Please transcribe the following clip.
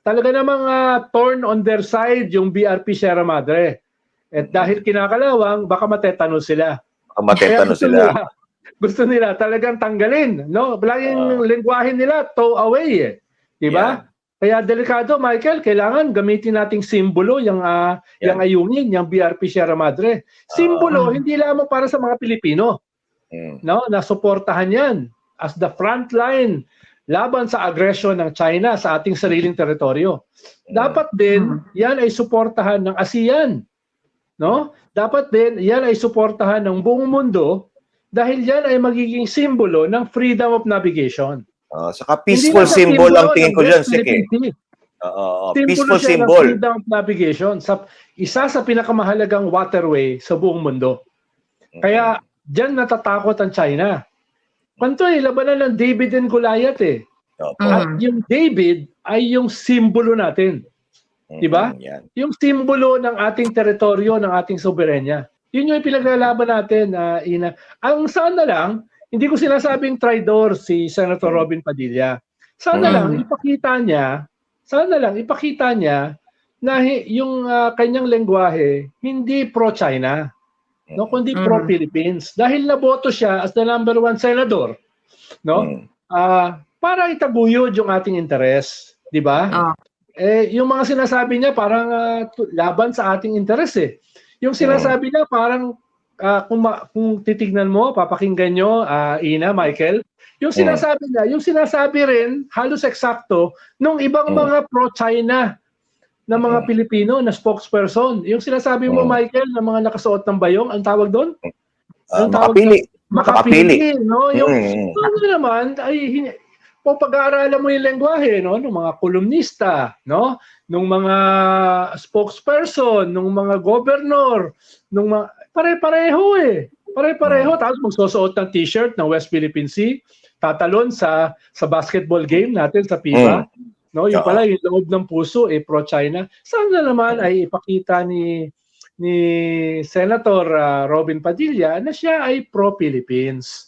talaga namang ah, torn on their side yung BRP Sierra Madre. At dahil kinakalawang, baka matetanong sila. Baka matetano gusto sila. Nila, gusto nila talagang tanggalin. No? Laging Ah. lengguwahe nila, tow away eh. Di ba? Kaya delikado, Michael, kailangan gamitin nating simbolo yung, ah, Yan. yung ayungin, yung BRP Sierra Madre. Simbolo, hindi lamang para sa mga Pilipino Mm. no, na suportahan yan as the front line laban sa aggression ng China sa ating sariling teritoryo. Dapat din yan ay suportahan ng ASEAN. No? Dapat din yan ay suportahan ng buong mundo dahil yan ay magiging simbolo ng freedom of navigation. Ah, saka peaceful symbol ang tingin ng ko dyan, West Sik. Philippine Sea. Oo, oo, Simbolo peaceful siya ng symbol. freedom of navigation sa isa sa pinakamahalagang waterway sa buong mundo. Kaya diyan natatakot ang China. Kanto eh, labanan ng David and Goliath eh. Opo. Mm. At yung David ay yung simbolo natin. di ba? Mm, Yan. Yung simbolo ng ating teritoryo, ng ating soberenya. Yun yung pinaglalaban natin, ah, Ina. Ang sana lang, hindi ko sinasabing traidor si Senator Robin Padilla. Sana Mm. lang ipakita niya, sana lang ipakita niya na yung ah, kanyang lengguwahe hindi pro-China, no, kundi Mm. pro-Philippines. Dahil naboto siya as the number one senador, no? Mm. Ah, para itaguyod yung ating interes, di ba? Ah. Eh, yung mga sinasabi niya parang tu- laban sa ating interes eh. Yung sinasabi niya parang ah, kung, ma- kung titignan mo, papakinggan nyo, ah, Ina, Michael, yung Mm. sinasabi niya, yung sinasabi rin, halos eksakto, nung ibang Mm. mga pro-China na mga Mm. Pilipino na spokesperson. Yung sinasabi mo, Mm. Michael, na mga nakasuot ng bayong, ang tawag doon? Ah, Ang tawag makapili. Makapili. No? Yung, Mm, mm. ano naman, ay kung pag-aaralan mo yung lengguwahe no ng mga kolumnista, no, nung mga spokesperson, nung mga governor, nung mga pare-pareho eh. Pare-pareho tapos magsusuot ng t-shirt ng West Philippine Sea, tatalon sa sa basketball game natin sa FIBA. No, yung pala yung loob ng puso eh pro-China. Sana naman ay ipakita ni ni Senator ah, Robin Padilla na siya ay pro-Philippines.